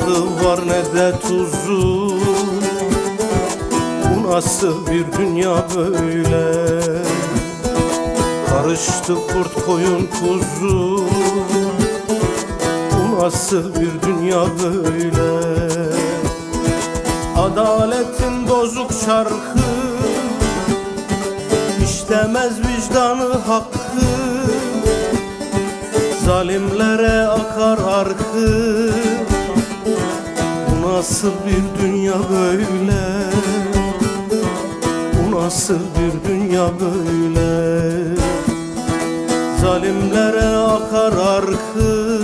de tuzlu Bu nasıl bir dünya böyle? Karıştı kurt koyun kuzu. Bu nasıl bir dünya böyle? Adaletin bozuk şarkı. İşlemez vicdanı hakkı. Zalimlere akar arkı nasıl bir dünya böyle? Bu nasıl bir dünya böyle? Zalimlere akar arkı.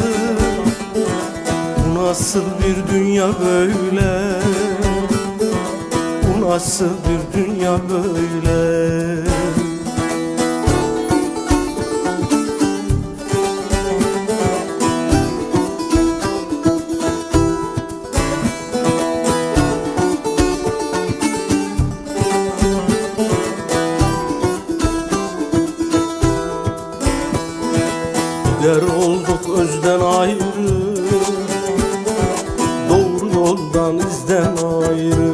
Bu nasıl bir dünya böyle? Bu nasıl bir dünya böyle Gider olduk özden ayrı. Doğru yoldan izden ayrı.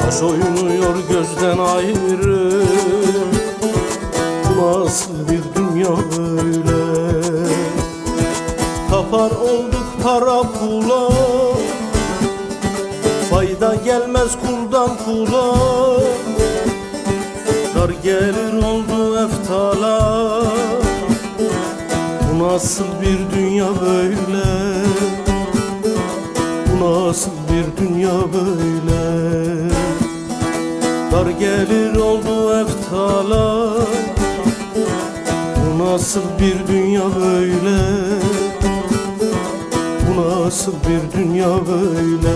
Taş oynuyor gözden ayrı. Bu nasıl bir dünya böyle? Tapar olduk para pula. Fayda gelmez kuldan kula Dar gelir oldu eftala nasıl bir dünya böyle? Bu nasıl bir dünya böyle? Dar gelir oldu eftala Bu nasıl bir dünya böyle? Bu nasıl bir dünya böyle